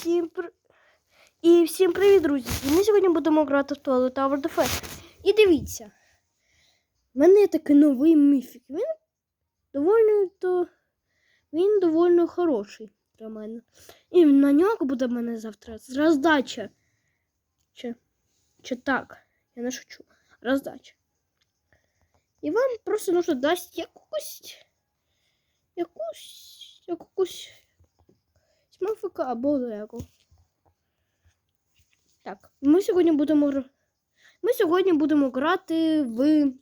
всім при... І всім привіт, друзі! І ми сьогодні будемо грати в Tower Defense. І дивіться. в мене є такий новий міфік. Він доволі то. Він доволі хороший для мене. І на нього буде в мене завтра роздача. Чи, чи так? Я не шучу. Роздача. І вам просто нужно дасть якусь. Якусь. Якусь. Смафика або лего. Так, ми сьогодні будемо ми сьогодні будемо грати в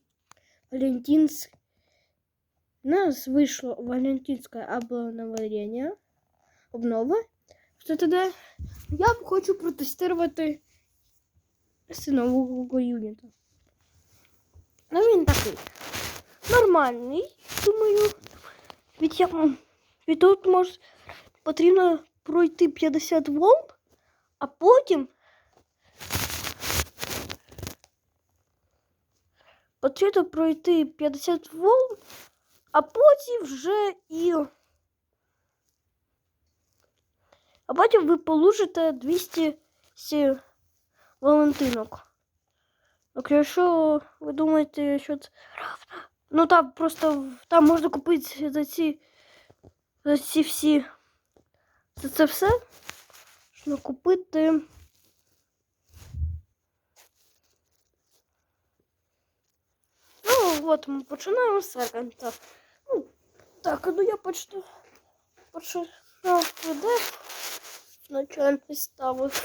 Валентинськ. У нас вийшло Валентинське обновлення. Обнова. Що тоді я хочу протестувати нового юніта. Ну він такий. Нормальний, думаю. Від, я, від тут може потрібно пройти 50 волн, а потім потрібно пройти 50 волн, а потім вже і. А потім ви получите 200 сі валентинок. Так, якщо ви думаєте, що це. Ну там просто там можна купити за ці за ці всі. За це все. Можна купити. Ну, от ми починаємо з секонда. Ну, так, ну я почну. Починав деф. Начальний ставив.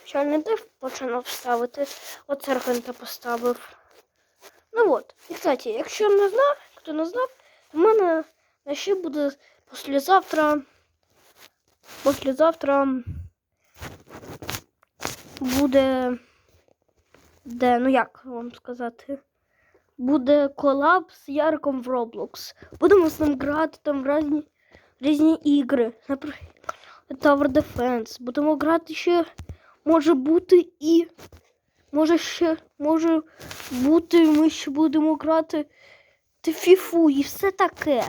Начальний деф починав ставити. От серканта поставив. Ну от. І, кстати, якщо не знав, хто не знав, у мене ще буде післязавтра. Післязавтра буде. Де, ну як вам сказати? Буде колаб з Яриком в Roblox. Будемо з ним грати там різні, різні ігри. Наприклад, Tower Defense. Будемо грати ще. Може бути і. Може ще. Може бути, ми ще будемо грати фіфу і все таке.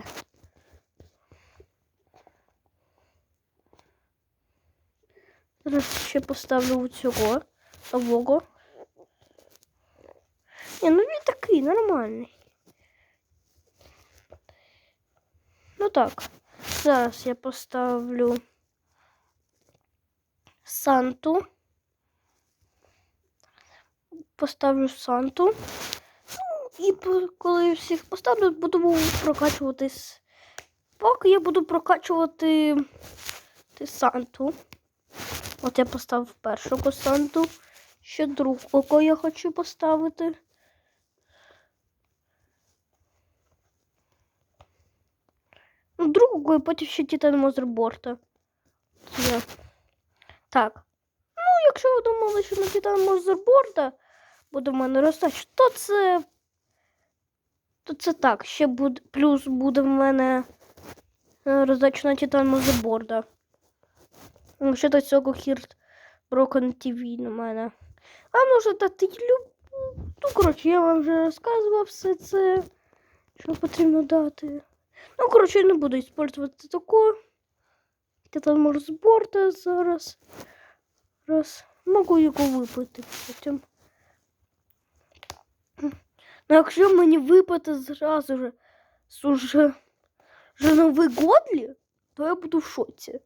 Зараз ще поставлю цього нового. Ні, ну він такий нормальний. Ну так. Зараз я поставлю Санту. Поставлю Санту. Ну, і коли всіх поставлю, буду прокачуватись. Поки я буду прокачувати ти Санту. От я поставив першу Санту. Ще другого я хочу поставити. Ну, другого і потім ще Титан Мозерборта. Так. Ну, якщо ви думали, що на Титан Мозерборта буде в мене розтач, то це. То це так. Ще буде плюс буде в мене е, роздача на Титан Мозерборда. Ну, Ще до цього Хірт Broken TV на мене. А може дати люб... Ну, коротше, я вам вже розказував все це, що потрібно дати. Ну, коротше, я не буду використовувати таку. Я там можу з зараз. Раз. Могу його випити потім. Ну, якщо мені випити зразу же з уже, вже новий годлі, то я буду в шоці.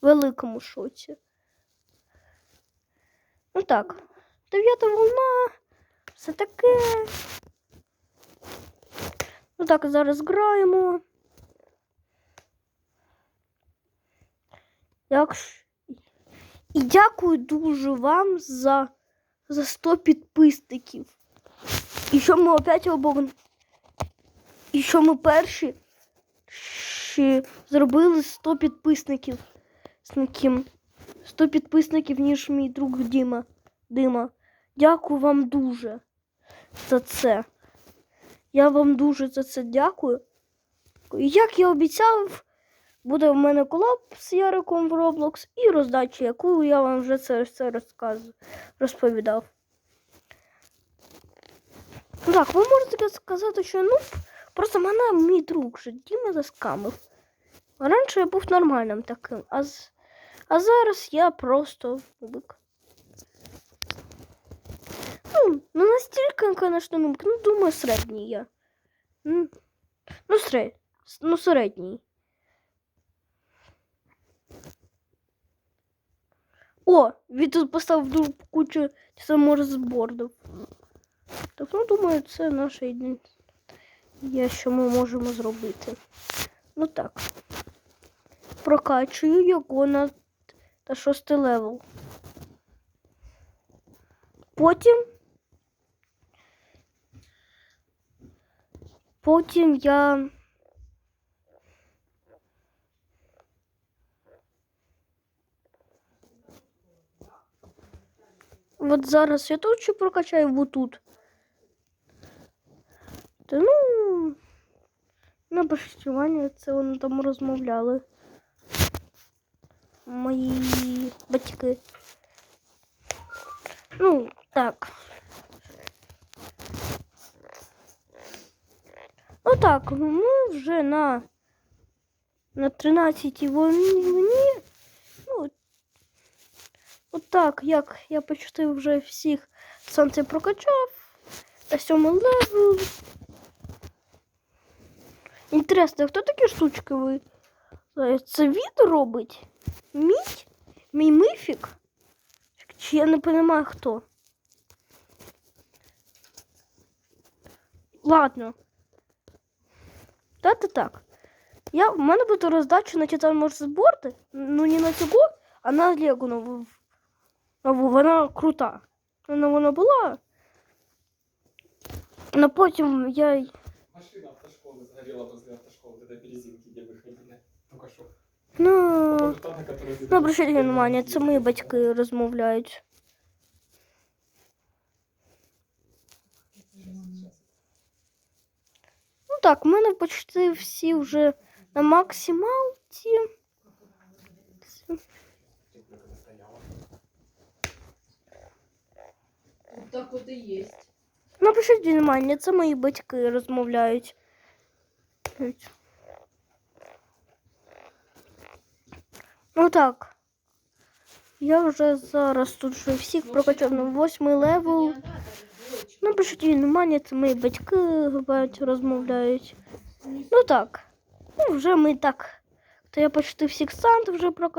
Великому шоці. Ну так, дев'ята волна, все таке. Ну так, зараз граємо. Якщо... І дякую дуже вам за, за 100 підписників. І що ми опять обов'язково. І що ми перші ще зробили 100 підписників. Таким 100 підписників, ніж мій друг Діма. Дима. Дякую вам дуже за це. Я вам дуже за це дякую. Як я обіцяв, буде в мене колаб з Яриком в Roblox і роздача, яку я вам вже це, це розповідав. Так, ви можете сказати, що ну, просто мене мій друг же Діма заскамив. Раніше я був нормальним таким, а, з, А зараз я просто нубик. Ну, ну настільки, конечно, нубик. Ну, думаю, середній я. Ну, серед... ну, середній. О, він тут поставив ду- кучу саморозбордів. Так, ну, думаю, це наше єдине, що ми можемо зробити. Ну так. Прокачую його на, на шостий левел. Потім. Потім я. От зараз я тут ще прокачаю вот тут. Та ну. На пошивання це вони там розмовляли. Мої батьки. Ну, так. Ну так, ми вже на, на 13-й волні. Ну, отак, як я почти вже всіх сонце прокачав. На сьомий левел. Інтересно, хто такі штучки ви? Це він робить? Мій? Мій мифік? Чи я не розумію хто? Ладно. Та-та так. Я, в мене буде роздача на Титан Морсборди. Ну не на цього, а на Лего нову. нову. Вона крута. Вона, вона була. Но потім я й- Машина автошколы сгорела возле автошколы, когда березинки где выходили. Только что. Ну, ну обращайте внимание, це мої батьки розмовляють. Ну так, в мене почти всі вже на максималці. Так вот и есть. Напишіть внимание, це мої батьки розмовляють. Ну так. Я вже зараз тут вже всіх прокачав на восьмий левел. Не она, даже дочь. Напишіть внимание, це мої батьки говорять, розмовляють. Ну так. Ну, вже ми так. То я почти всіх сант вже прокачав.